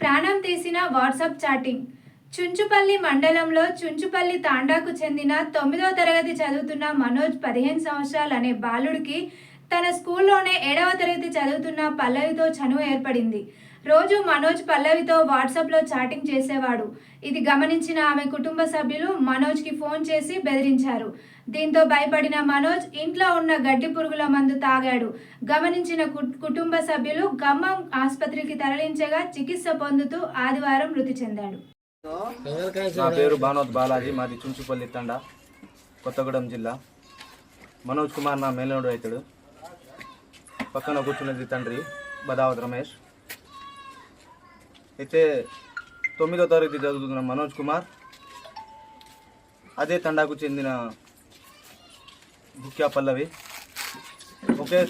ప్రాణం తీసిన WhatsApp chatting. Chunchupalli మండలంలో చుంచుపల్లి తాండాకు చెందిన తొమ్మిదో తరగతి చదువుతున్న మనోజ్ పదిహేను సంవత్సరాలు అనే బాలుడికి తన స్కూల్లోనే ఏడవ తరగతి చదువుతున్న పల్లవితో చనువు ఏర్పడింది. రోజు మనోజ్ పల్లవితో వాట్సాప్లో చాటింగ్ చేసేవాడు. ఇది గమనించిన ఆమె కుటుంబ సభ్యులు మనోజ్కి ఫోన్ చేసి బెదిరించారు. దీంతో భయపడిన మనోజ్ ఇంట్లో ఉన్న గడ్డి పురుగుల మందు తాగాడు. గమనించిన కుటుంబ సభ్యులు ఖమ్మం ఆసుపత్రికి తరలించగా చికిత్స పొందుతూ ఆదివారం మృతి చెందాడు. నా పేరు భానోద్ బాలాజీ మాది చుంచుపల్లి తండ కొత్తగూడెం జిల్లా. మనోజ్ కుమార్ నా మేలుడు అవుతాడు. పక్కన కూర్చున్నది తండ్రి బదావత్ రమేష్. అయితే తొమ్మిదో తరగతి చదువుతున్న మనోజ్ కుమార్ అదే తండాకు చెందిన బుక్యా పల్లవి. ఒకే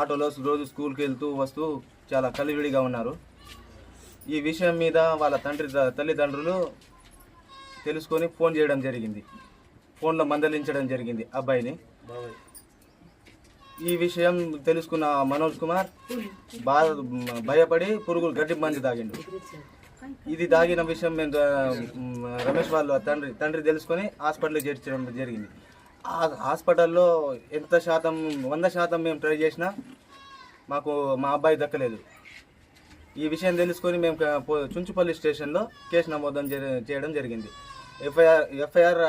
ఆటోలో రోజు స్కూల్కి వెళ్తూ వస్తూ చాలా కలివిడిగా ఉన్నారు. ఈ విషయం మీద వాళ్ళ తండ్రి తల్లిదండ్రులు తెలుసుకొని ఫోన్ చేయడం జరిగింది. ఫోన్లో మందలించడం జరిగింది అబ్బాయిని. ఈ విషయం తెలుసుకున్న మనోజ్ కుమార్ బాధ భయపడి పురుగులు గడ్డి మంది తాగిండు ఇది దాగిన విషయం మేము రమేష్ వాళ్ళ తండ్రి తండ్రి తెలుసుకొని హాస్పిటల్కి చేర్చడం జరిగింది. ఆ హాస్పిటల్లో ఎంత శాతం వంద శాతం మేము ట్రై చేసినా మాకు మా అబ్బాయి దక్కలేదు. ఈ విషయం తెలుసుకొని మేము చుంచుపల్లి స్టేషన్లో కేసు నమోదు చేయడం జరిగింది. FIR FIR